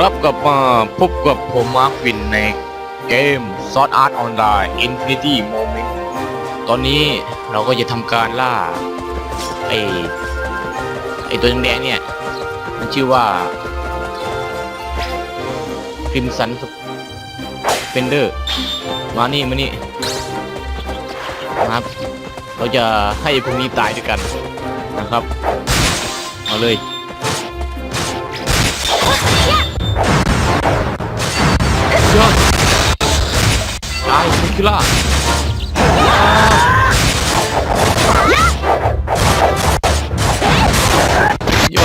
รับกับมาพบกับผมมาร์ควินในเกม s o r t Art Online Infinity Moment ตอนนี้เราก็จะทำการล่า ไอไอตัวแดงเนี่ย มันชื่อว่า Crimson นเดอร์มานี่ มานี่นะครับ เราจะให้พวกนี้ตายด้วยกันนะครับ มาเลย คิล่าโย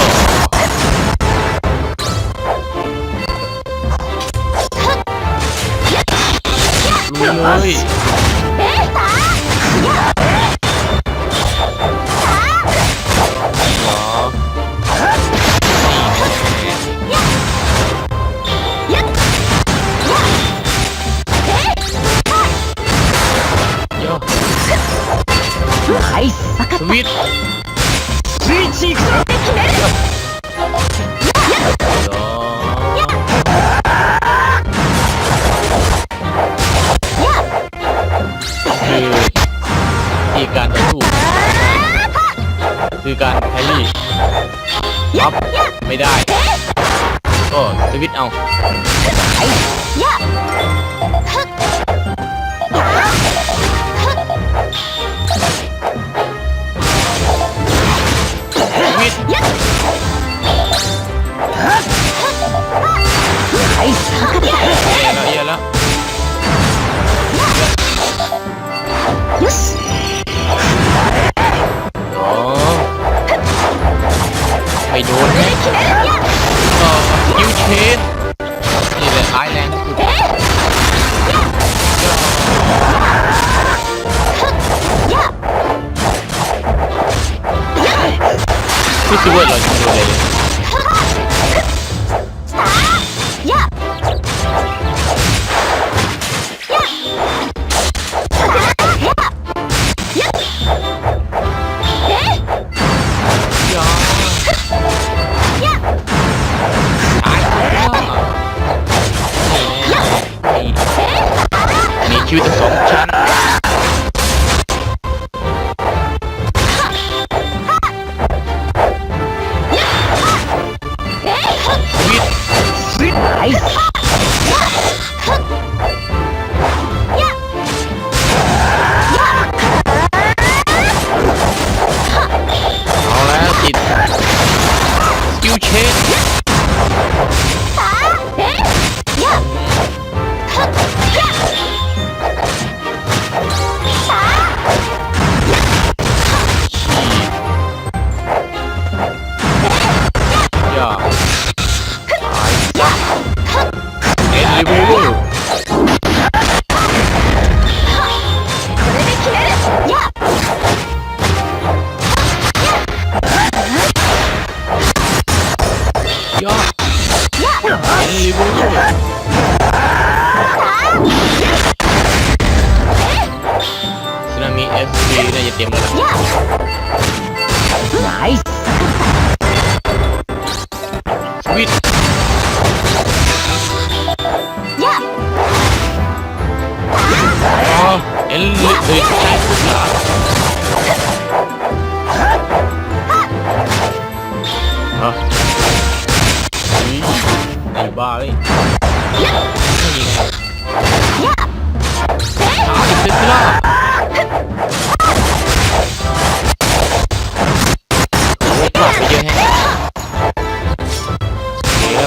ลุยย it. 그거야 나 지금 원래. 기회도 성찬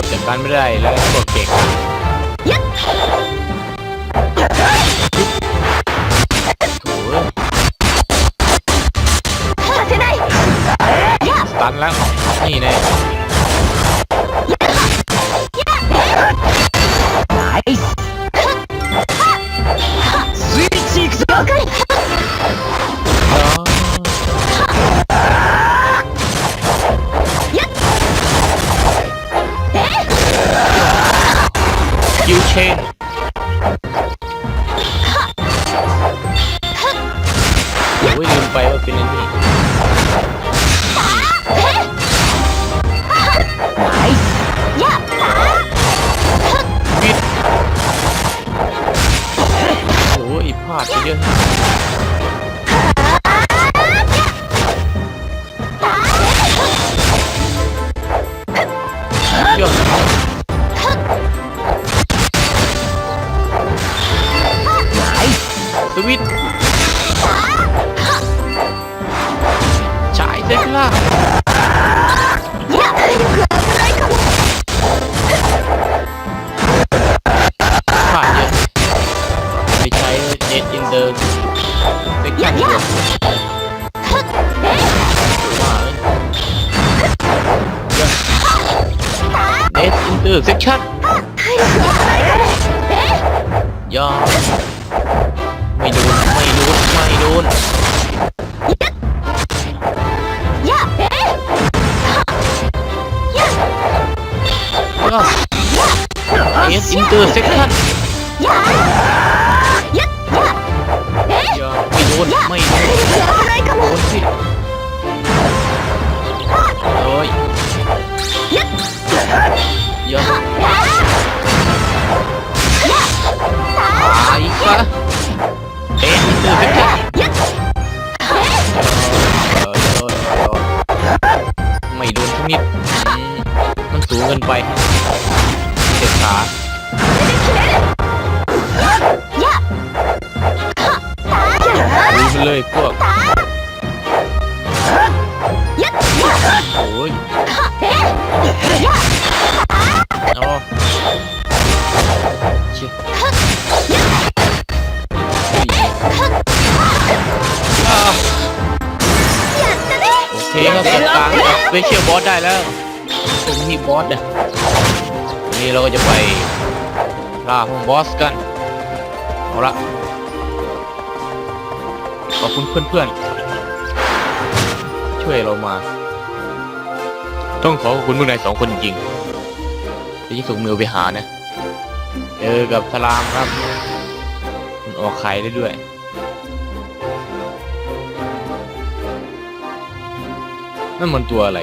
เก็บบ้านไม่ได้แล้วก็กดเก่งตันแล้วนี่แน่ 啊直接。 สอินเตอร์เซ็กชั่นอยัดหยัาไม่โดนไม่โดนโดนสิโอ้ยอยัดตายปะเอสอินเตอร์เซ็กชั่น โอเคครับจัดการกับสเปเชียลบอสได้แล้วตรงนี้บอสเนี่ยนนี้เราก็จะไปล่าพวกบอสกันเอาละขอบคุณเพื่อนๆ ช่วยเรามา ต้องขอขอบคุณพวกนายสองคนจริงๆที่ส่งมือไปหานะ เจอกับสลามครับ มันออกไข่ได้ด้วย นั่นมันตัวอะไร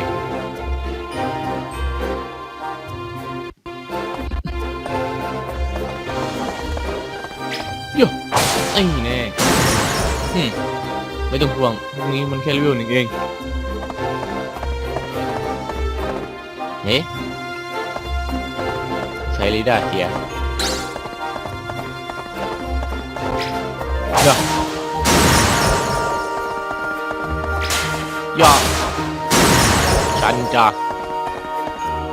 โย่ไอ้แน่อืมไม่ต้องห่วงพวกนี้มันแค่เลเวลหนึ่งเอง เฮ้ใช้ลิดาเทียย่อย่อ ชันจาก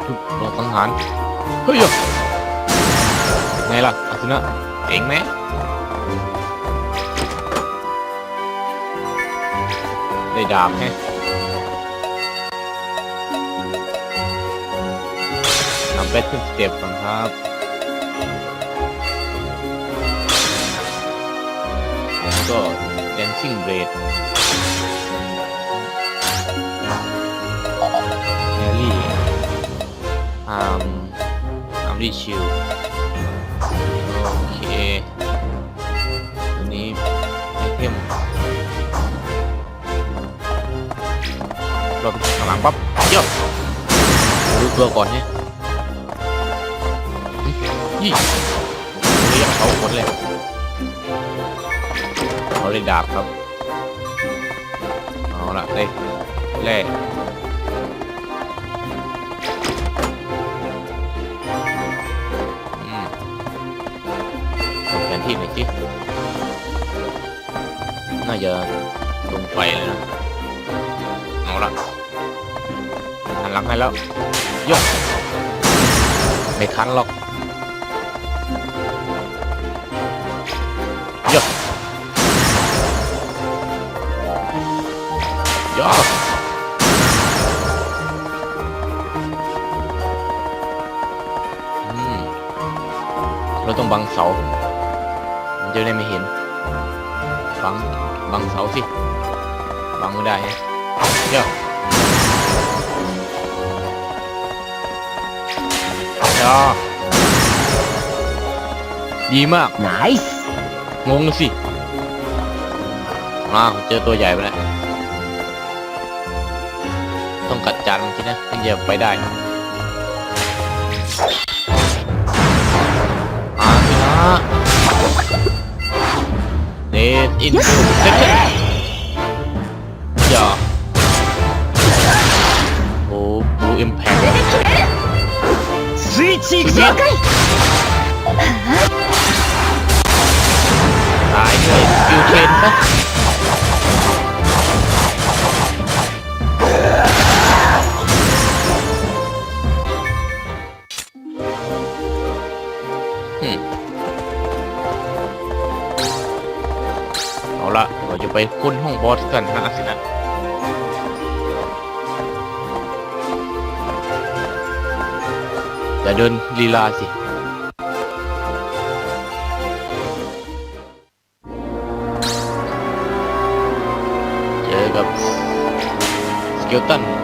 ทุกลงสังหาร เฮ้ยย่อไงล่ะอาสนะเก่งไหมได้ดาบแฮะนำไปขึ้นสเต็ปก่อนครับก็ dancing blade แฮามอาร์มดีชิลโอเคอันนี้ไอเทมเราไปข้างหลังปั๊บเยอะดูตัวก่อนเนี่ยยี่เรียกเขาคนเลยเขาเลยดาบครับ เอาละได้แร่ ที่หน่อยสิน่าจะลงไฟเลยนะเอาละหันหลังให้แล้วยกไม่ทันหรอกยกยกเราต้องบังเสา จะได้ไม่เห็น บัง บังเสาสิ บังไม่ได้เดี๋ยวเดี๋ดีมาก nice งงสิอ้าเจอตัวใหญ่ไปแล้ว ต้องกัดจานมันทีนะถึงจะไปได้ เนตอินทูเซ็กชั่นอย่า เราจะไปค้นห้องบอสกันนะสินะอย่าเดินลีลาสิเจอกับสเกลตัน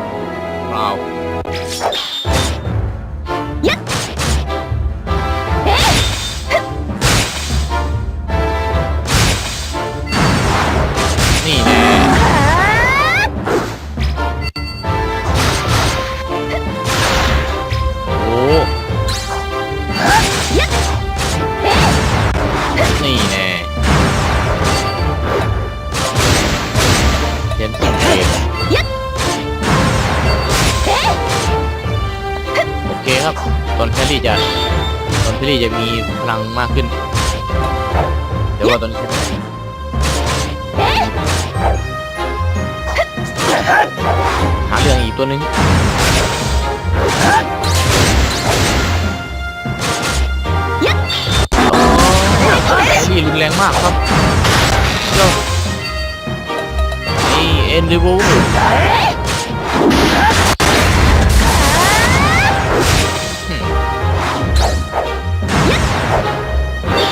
นดิวู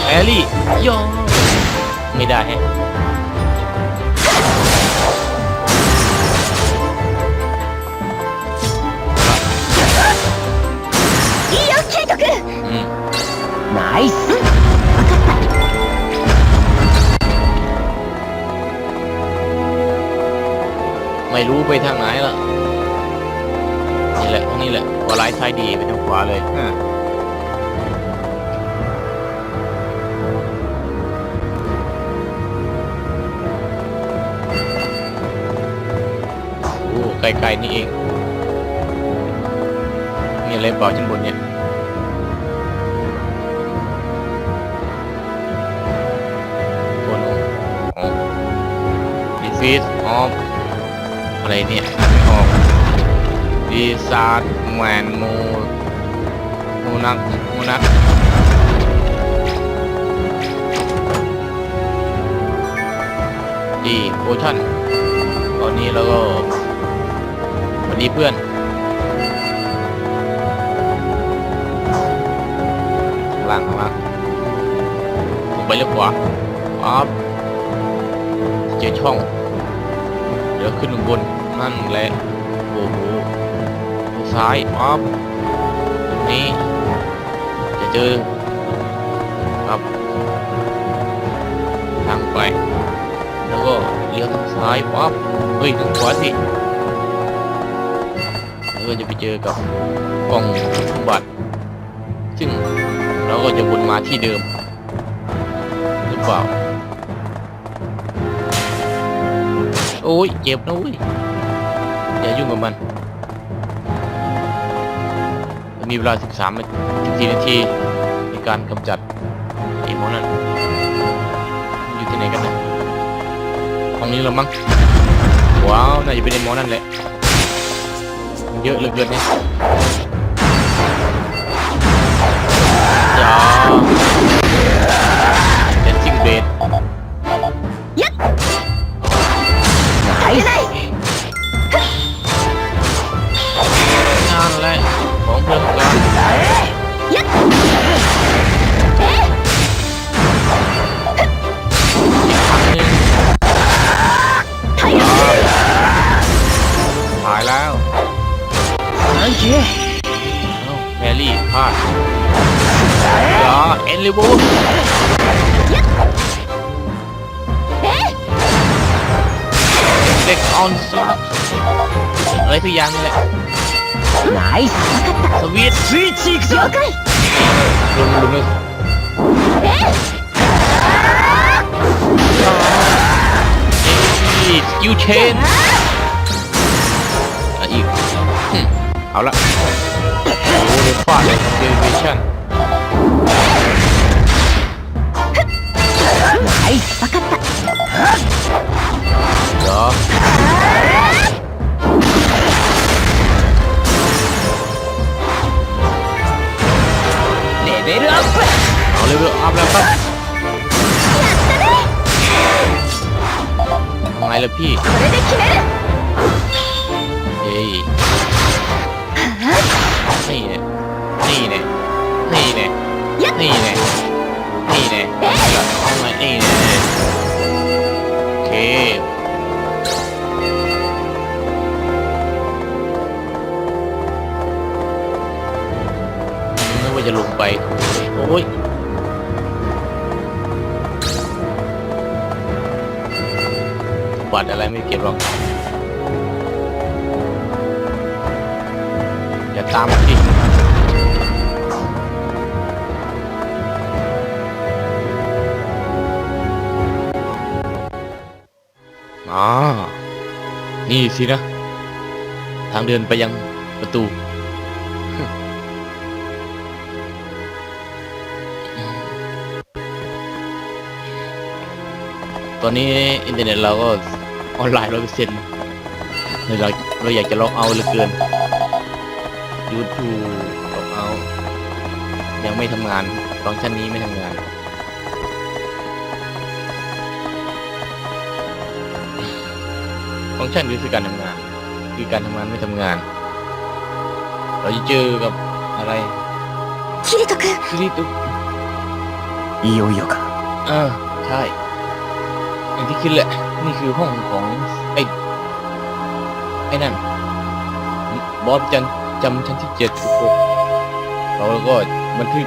แอลลี่ยอไม่ได้แฮะ ไม่รู้ไปทางไหนละนี่แหละทางนี้แหละวาไลท์ไทยดีไปทางขวาเลยฮะโอ้ไกลๆนี่เอง มีอะไรเปล่าชั้นบนเนี่ยโอ้โนอ๋อดีฟีสออฟ อะไรเนี่ยอ่านไม่ออกดีซาร์ดแมนโมโมนักโมนักดีโพชั่นตอนนี้เราก็วันนี้เพื่อนข้างล่างข้างล่างลงไปเลี้ยวขวาปั๊บเจอช่อง เดี๋ยวขึ้นข้างบน นั่นแหละ โอ้โหซ้ายปั๊บตรงนี้ จะเจอครับ ทางไป แล้วก็เลี้ยวทางซ้ายปั๊บเฮ้ยทางขวาสิแล้วก็จะไปเจอกับกล่องสมบัติซึ่งเราก็จะวนมาที่เดิม หรือเปล่าโอ้ยเจ็บนะเว้ย ย่ายุ่งกับมัน มีเวลา 13นาที14 นาที ในการกำจัดไอ้หมอนั่นอยู่ที่ไหนกันนะห้องนี้เรอมั้งว้าวน่าจะเป็นไอ้หมอนั่นแหละเยอะเหลือเกินเนี่ยอย่า คือยังแหละไนสวีทสวีทชีกโยกายลงลงเลยเอ๊ะสกิลเชนอีกเอาละโอ้โหฟา これで決める。 บัตรอะไรไม่เก็บหรอกอย่าตามมาดิอ๋อนี่สินะ ทางเดินไปยังประตูตอนนี้อินเทอร์เน็ตเราก็ ออนไลน์ร้อยเปอร์เซ็นต์เราเราอยากจะล็อกเอาท์เหลือเกิน YouTube ล็อกเอาท์ยังไม่ทำงาน ฟังก์ชันนี้ไม่ทำงาน ฟังก์ชันนี้คือการทำงาน คือการทำงานไม่ทำงาน เราจะเจอกับอะไร キリト君 ซีรีส์ตุ๊ก いよいよか เออใช่ อย่างที่คิดแหละ นี่คือห้องของไอ้ไอ้นั่นบอสจันจำชั้นที่เจ็ดสิบหกเราก็บันทึก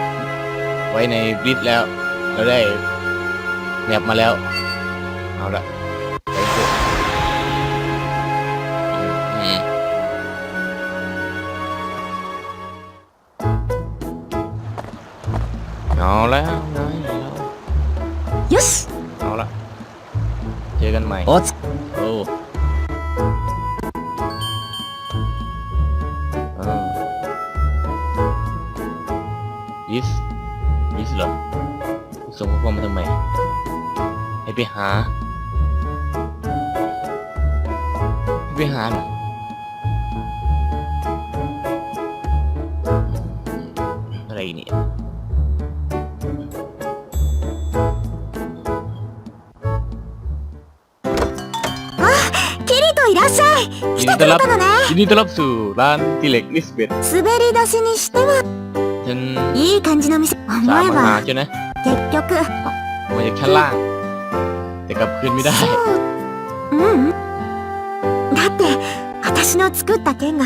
ไว้ในบลิดแล้ว เราได้แมปมาแล้ว เอาละ เจอกันใหม่おつโอ้เออยิสยิสเหรอส่งข้อความมาทำไม ให้ไปหาให้ไปหาเหรออะไรเนี่ย ゃい来てくれたのね ยินดีต้อนรับสู่ร้านติเล็กลิสเบต 滑り出しにしては ฉัน いい感じの店 สาม 思え มาหา ば เจ้านะ 結局 มาจากชั้นล่าง แต่กลับคืนไม่ได้ そううんうんだって私の作った剣が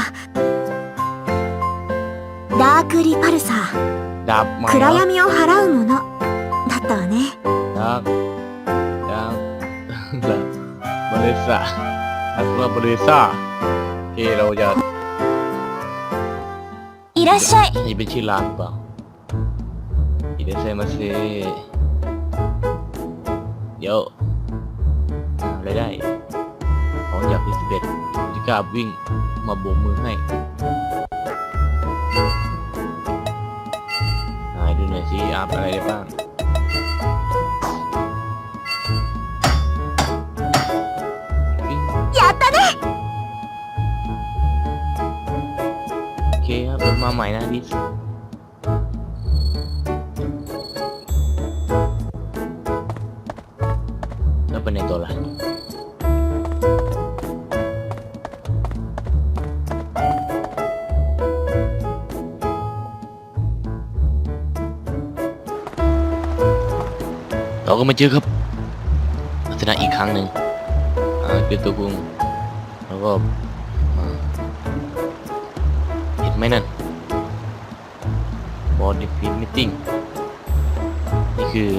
ダークリパルサ ดาบไม้ ー暗闇を払うものだったわね ดาบดาบ ดาบบริษัทอัสมาบริษัท โอเคเราจะ いらっしゃい นี่เป็นชื่อร้านหรือเปล่าอิเดเซมาเซเดี๋ยวหาอะไรได้ ของจากลิสเบตจิกล้าวิ่งมาโบกมือให้หายดูหน่อยสิอาบอะไรได้บ้าง วิ่ง มาใหม่นะดิสแล้วเป็นในตัวละเราก็มาเจอครับลักษณะอีกครั้งหนึ่งอ่าเป็นตัวกุงแล้วก็เห็นไหมนั่น บอดี้ฟิตมิติ้งนี่คือ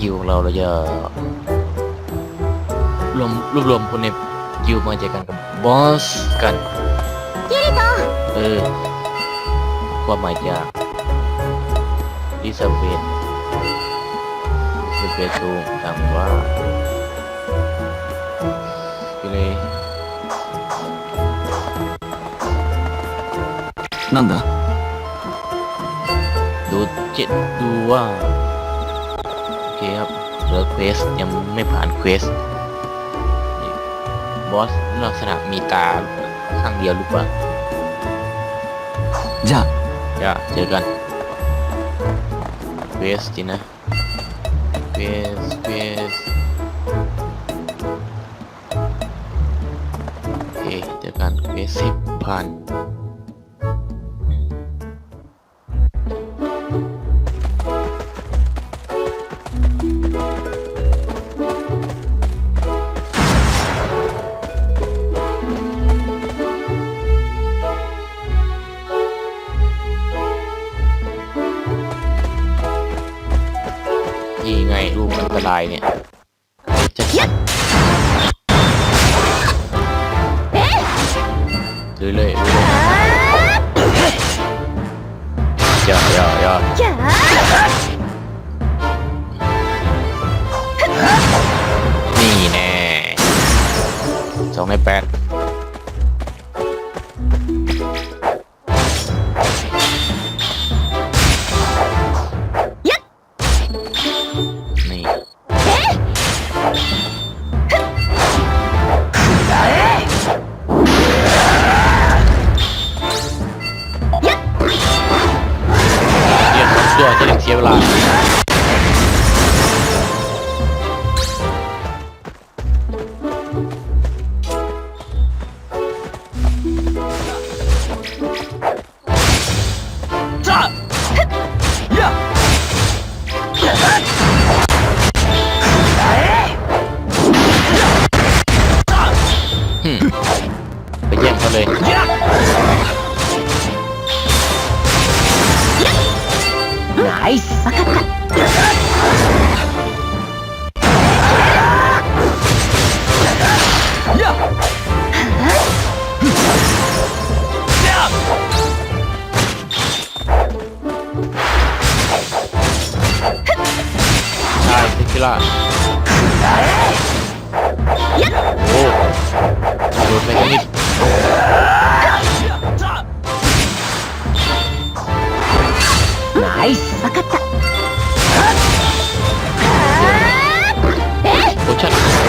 กิวของเราเราจะรวมรวบรวมคนในกิวมาเจอกันกับบอสกัน キリト เออความหมายจากลิซาเบธลิซาเบธตูถามว่าไปเลย なんだ ดู เดูว่า โอเคครับเหลือเควสยังไม่ผ่านเควสบอสลักษณะมีตาข้างเดียวหรือเปล่าจ้าจ้าเจอกันเควสจีนะเควสเควสโอเคเจอกันเควสสิบผ่าน ลยเลยเลยอย่าอย่าอย่าキャーนี่แน่สองในแปด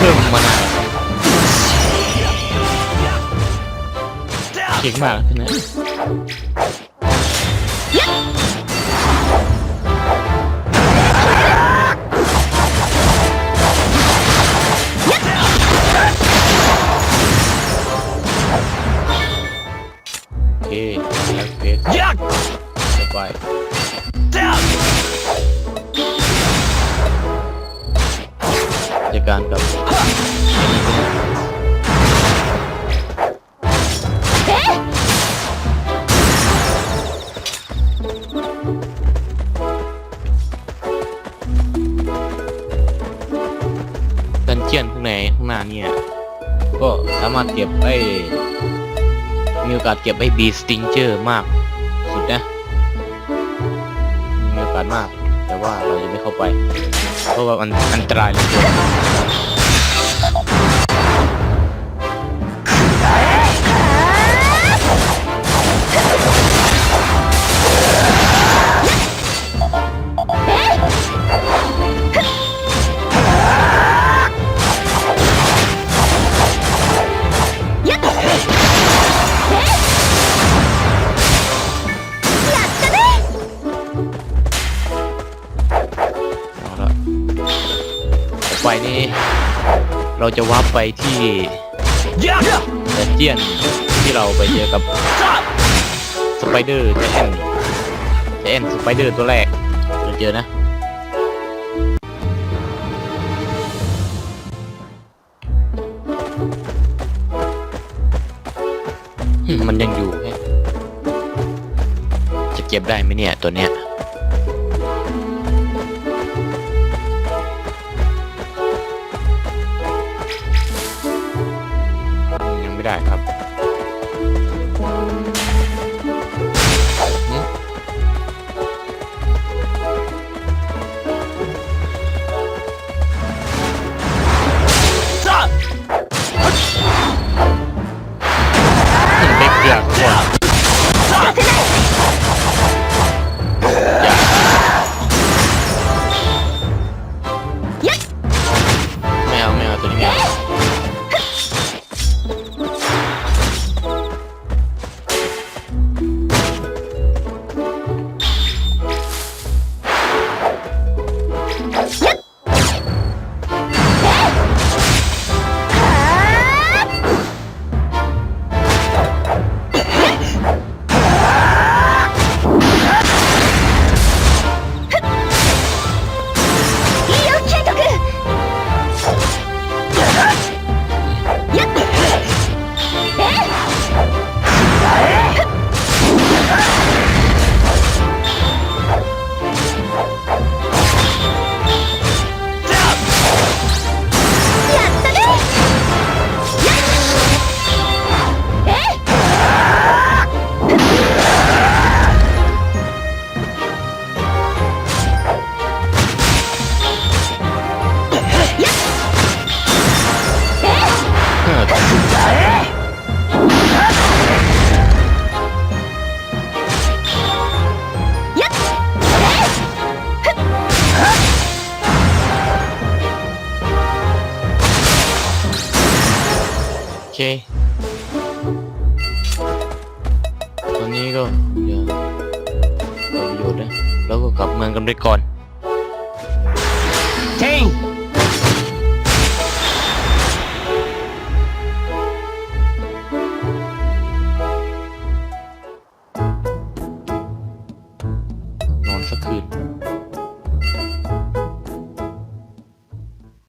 พิ่มมานะเก่งมากใช่ไหมโอเคแล้วเฟสやっสบาย การกับดันเจียนข้างในข้างหน้าเนี่ย ก็สามารถเก็บไอ้มีโอกาสเก็บไอ้บีสติงเจอร์มาก สุดนะ มีโอกาสมาก แต่ว่าเราจะไม่เข้าไป เพราะว่ามันอันตรายเหลือเกิน เราจะวับไปที่やっดันเจียนที่เราไปเจอกับสไปเดอร์เจแอนเจแอนสไปเดอร์ตัวแรกเราเจอนะอืมมันยังอยู่แฮะจะเก็บได้ไหมเนี่ยตัวเนี้ย